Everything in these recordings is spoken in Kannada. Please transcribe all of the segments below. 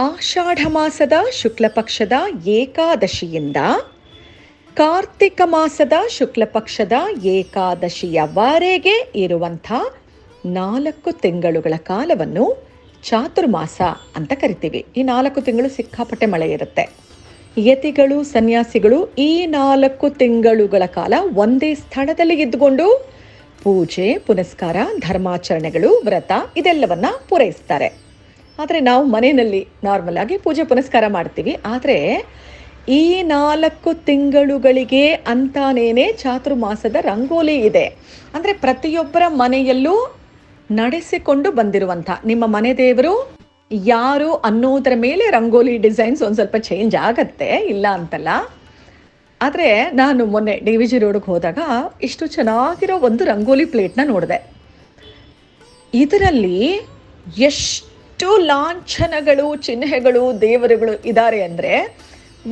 ಆಷಾಢ ಮಾಸದ ಶುಕ್ಲಪಕ್ಷದ ಏಕಾದಶಿಯಿಂದ ಕಾರ್ತಿಕ ಮಾಸದ ಶುಕ್ಲಪಕ್ಷದ ಏಕಾದಶಿಯವರೆಗೆ ಇರುವಂಥ ನಾಲ್ಕು ತಿಂಗಳುಗಳ ಕಾಲವನ್ನು ಚಾತುರ್ಮಾಸ ಅಂತ ಕರಿತೀವಿ. ಈ ನಾಲ್ಕು ತಿಂಗಳು ಸಿಕ್ಕಾಪಟ್ಟೆ ಮಳೆ ಇರುತ್ತೆ. ಯತಿಗಳು, ಸನ್ಯಾಸಿಗಳು ಈ ನಾಲ್ಕು ತಿಂಗಳುಗಳ ಕಾಲ ಒಂದೇ ಸ್ಥಳದಲ್ಲಿ ಇದ್ದುಕೊಂಡು ಪೂಜೆ, ಪುನಸ್ಕಾರ, ಧರ್ಮಾಚರಣೆಗಳು, ವ್ರತ ಇದೆಲ್ಲವನ್ನ ಪೂರೈಸ್ತಾರೆ. ಆದರೆ ನಾವು ಮನೆಯಲ್ಲಿ ನಾರ್ಮಲ್ ಆಗಿ ಪೂಜೆ ಪುನಸ್ಕಾರ ಮಾಡ್ತೀವಿ. ಆದರೆ ಈ ನಾಲ್ಕು ತಿಂಗಳುಗಳಿಗೆ ಅಂತಾನೇನೆ ಚಾತುರ್ಮಾಸದ ರಂಗೋಲಿ ಇದೆ. ಅಂದರೆ ಪ್ರತಿಯೊಬ್ಬರ ಮನೆಯಲ್ಲೂ ನಡೆಸಿಕೊಂಡು ಬಂದಿರುವಂಥ ನಿಮ್ಮ ಮನೆ ದೇವರು ಯಾರು ಅನ್ನೋದರ ಮೇಲೆ ರಂಗೋಲಿ ಡಿಸೈನ್ಸ್ ಒಂದು ಸ್ವಲ್ಪ ಚೇಂಜ್ ಆಗತ್ತೆ, ಇಲ್ಲ ಅಂತಲ್ಲ. ಆದರೆ ನಾನು ಮೊನ್ನೆ ಡಿ ವಿ ಜಿ ರೋಡ್ಗೆ ಹೋದಾಗ ಇಷ್ಟು ಚೆನ್ನಾಗಿರೋ ಒಂದು ರಂಗೋಲಿ ಪ್ಲೇಟ್ನ ನೋಡಿದೆ. ಇದರಲ್ಲಿ ಎಷ್ಟು ಲಾಂಛನಗಳು, ಚಿಹ್ನೆಗಳು, ದೇವರುಗಳು ಇದ್ದಾರೆ ಅಂದರೆ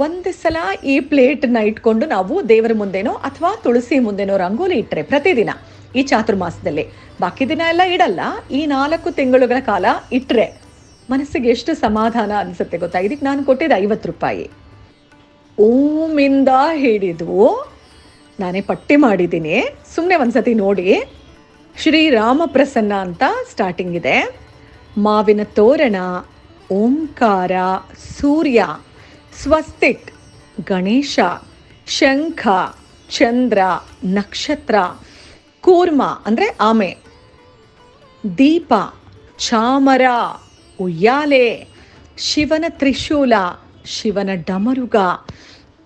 ಒಂದು ಸಲ ಈ ಪ್ಲೇಟನ್ನ ಇಟ್ಕೊಂಡು ನಾವು ದೇವರ ಮುಂದೆನೋ ಅಥವಾ ತುಳಸಿ ಮುಂದೆನೋ ರಂಗೋಲಿ ಇಟ್ಟರೆ ಪ್ರತಿದಿನ ಈ ಚಾತುರ್ಮಾಸದಲ್ಲಿ. ಬಾಕಿ ದಿನ ಎಲ್ಲ ಇಡಲ್ಲ, ಈ ನಾಲ್ಕು ತಿಂಗಳುಗಳ ಕಾಲ ಇಟ್ಟರೆ ಮನಸ್ಸಿಗೆ ಎಷ್ಟು ಸಮಾಧಾನ ಅನಿಸುತ್ತೆ ಗೊತ್ತಾ? ಇದಕ್ಕೆ ನಾನು ಕೊಟ್ಟಿದ್ದು ಐವತ್ತು ರೂಪಾಯಿ. ಓಮಿಂದ ಹಿಡಿದು ನಾನೇ ಪಟ್ಟಿ ಮಾಡಿದ್ದೀನಿ. ಸುಮ್ಮನೆ ಒಂದ್ಸತಿ ನೋಡಿ. ಶ್ರೀ ರಾಮಪ್ರಸನ್ನ ಅಂತ ಸ್ಟಾರ್ಟಿಂಗ್ ಇದೆ. ಮಾವಿನ ತೋರಣ, ಓಂಕಾರ, ಸೂರ್ಯ, ಸ್ವಸ್ತಿಕ್, ಗಣೇಶ, ಶಂಖ, ಚಂದ್ರ, ನಕ್ಷತ್ರ, ಕೂರ್ಮ, ಅಂದರೆ ಆಮೆ. ದೀಪ, ಚಾಮರ, ಉಯ್ಯಾಲೆ, ಶಿವನ ತ್ರಿಶೂಲ, ಶಿವನ ಡಮರುಗ,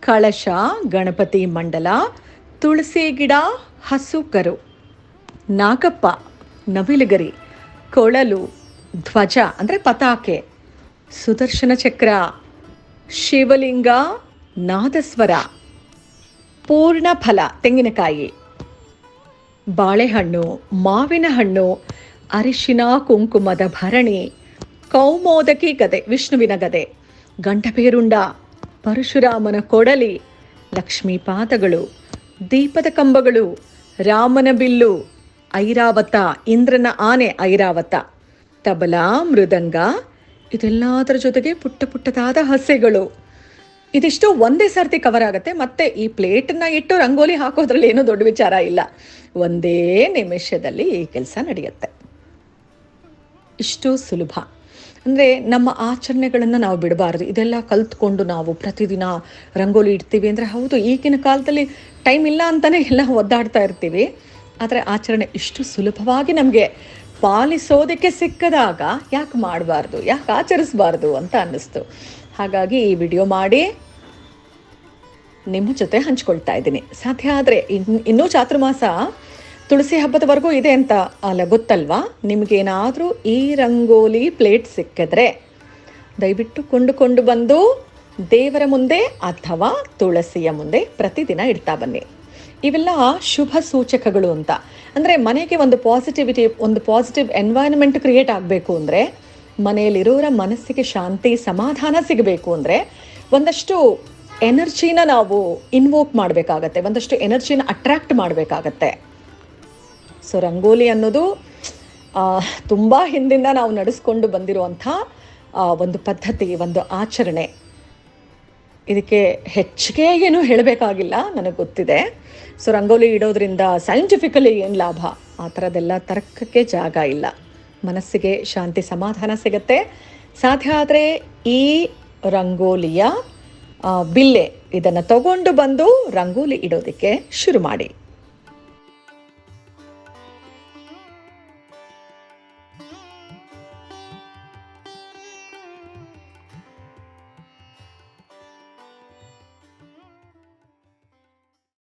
ಕಳಶ, ಗಣಪತಿ ಮಂಡಲ, ತುಳಸಿ ಗಿಡ ಹಸುಕರು ನಾಗಪ್ಪ, ನವಿಲುಗರಿ, ಕೊಳಲು ಧ್ವಜ, ಅಂದರೆ ಪತಾಕೆ, ಸುದರ್ಶನ ಚಕ್ರ, ಶಿವಲಿಂಗ, ನಾದಸ್ವರ, ಪೂರ್ಣ ಫಲ, ತೆಂಗಿನಕಾಯಿ, ಬಾಳೆಹಣ್ಣು, ಮಾವಿನ ಹಣ್ಣು, ಅರಿಶಿನ, ಕುಂಕುಮದ ಭರಣಿ, ಕೌಮೋದಕಿ ಗದೆ, ವಿಷ್ಣುವಿನ ಗದೆ ಗಂಟಪೇರುಂಡ ಪರಶುರಾಮನ ಕೊಡಲಿ, ಲಕ್ಷ್ಮೀ ಪಾದಗಳು, ದೀಪದ ಕಂಬಗಳು, ರಾಮನ ಬಿಲ್ಲು, ಐರಾವತ, ಇಂದ್ರನ ಆನೆ ಐರಾವತ. ತಬಲ, ಮೃದಂಗ, ಇದೆಲ್ಲದರ ಜೊತೆಗೆ ಪುಟ್ಟ ಪುಟ್ಟದಾದ ಹಸೆಗಳು. ಇದಿಷ್ಟು ಒಂದೇ ಸರ್ತಿ ಕವರ್ ಆಗುತ್ತೆ. ಮತ್ತೆ ಈ ಪ್ಲೇಟನ್ನ ಇಟ್ಟು ರಂಗೋಲಿ ಹಾಕೋದ್ರಲ್ಲಿ ಏನೂ ದೊಡ್ಡ ವಿಚಾರ ಇಲ್ಲ. ಒಂದೇ ನಿಮಿಷದಲ್ಲಿ ಈ ಕೆಲಸ ನಡೆಯುತ್ತೆ. ಇಷ್ಟು ಸುಲಭ. ಅಂದರೆ ನಮ್ಮ ಆಚರಣೆಗಳನ್ನು ನಾವು ಬಿಡಬಾರ್ದು. ಇದೆಲ್ಲ ಕಲ್ತ್ಕೊಂಡು ನಾವು ಪ್ರತಿದಿನ ರಂಗೋಲಿ ಇಡ್ತೀವಿ ಅಂದರೆ ಹೌದು, ಈಗಿನ ಕಾಲದಲ್ಲಿ ಟೈಮ್ ಇಲ್ಲ ಅಂತಲೇ ಎಲ್ಲ ಒದ್ದಾಡ್ತಾ ಇರ್ತೀವಿ. ಆದರೆ ಆಚರಣೆ ಇಷ್ಟು ಸುಲಭವಾಗಿ ನಮಗೆ ಪಾಲಿಸೋದಕ್ಕೆ ಸಿಕ್ಕದಾಗ ಯಾಕೆ ಮಾಡಬಾರ್ದು, ಯಾಕೆ ಆಚರಿಸಬಾರ್ದು ಅಂತ ಅನ್ನಿಸ್ತು. ಹಾಗಾಗಿ ಈ ವಿಡಿಯೋ ಮಾಡಿ ನಿಮ್ಮ ಜೊತೆ ಹಂಚ್ಕೊಳ್ತಾ ಇದ್ದೀನಿ. ಸಾಧ್ಯ ಆದರೆ ಇನ್ನು ಇನ್ನೂ ಚಾತುರ್ಮಾಸ ತುಳಸಿ ಹಬ್ಬದವರೆಗೂ ಇದೆ ಅಂತ ಅಲ್ಲ, ಗೊತ್ತಲ್ವಾ? ನಿಮಗೇನಾದರೂ ಈ ರಂಗೋಲಿ ಪ್ಲೇಟ್ ಸಿಕ್ಕಿದ್ರೆ ದಯವಿಟ್ಟು ಕೊಂಡುಕೊಂಡು ಬಂದು ದೇವರ ಮುಂದೆ ಅಥವಾ ತುಳಸಿಯ ಮುಂದೆ ಪ್ರತಿದಿನ ಇಡ್ತಾ ಬನ್ನಿ. ಇವೆಲ್ಲ ಶುಭ ಸೂಚಕಗಳು ಅಂತ. ಅಂದರೆ ಮನೆಗೆ ಒಂದು ಪಾಸಿಟಿವಿಟಿ ಒಂದು ಪಾಸಿಟಿವ್ ಎನ್ವೈರನ್ಮೆಂಟ್ ಕ್ರಿಯೇಟ್ ಆಗಬೇಕು ಅಂದರೆ ಮನೆಯಲ್ಲಿರೋರ ಮನಸ್ಸಿಗೆ ಶಾಂತಿ, ಸಮಾಧಾನ ಸಿಗಬೇಕು ಅಂದರೆ ಒಂದಷ್ಟು ಎನರ್ಜಿನ ನಾವು ಇನ್ವೋಕ್ ಮಾಡಬೇಕಾಗತ್ತೆ, ಒಂದಷ್ಟು ಎನರ್ಜಿನ ಅಟ್ರ್ಯಾಕ್ಟ್ ಮಾಡಬೇಕಾಗತ್ತೆ. ಸೊ ರಂಗೋಲಿ ಅನ್ನೋದು ತುಂಬ ಹಿಂದಿಂದ ನಾವು ನಡೆಸ್ಕೊಂಡು ಬಂದಿರುವಂಥ ಒಂದು ಪದ್ಧತಿ, ಒಂದು ಆಚರಣೆ. ಇದಕ್ಕೆ ಹೆಚ್ಚಿಗೆ ಏನು ಹೇಳಬೇಕಾಗಿಲ್ಲ, ನನಗೆ ಗೊತ್ತಿದೆ. ಸೊ ರಂಗೋಲಿ ಇಡೋದ್ರಿಂದ ಸೈಂಟಿಫಿಕಲಿ ಏನು ಲಾಭ? ಆ ಥರದ್ದೆಲ್ಲ ತರ್ಕಕ್ಕೆ ಜಾಗ ಇಲ್ಲ. ಮನಸ್ಸಿಗೆ ಶಾಂತಿ ಸಮಾಧಾನ ಸಿಗುತ್ತೆ. ಸಾಧ್ಯ ಆದರೆ ಈ ರಂಗೋಲಿಯ ಬಿಲ್ಲೆ ಇದನ್ನು ತಗೊಂಡು ಬಂದು ರಂಗೋಲಿ ಇಡೋದಕ್ಕೆ ಶುರು ಮಾಡಿ.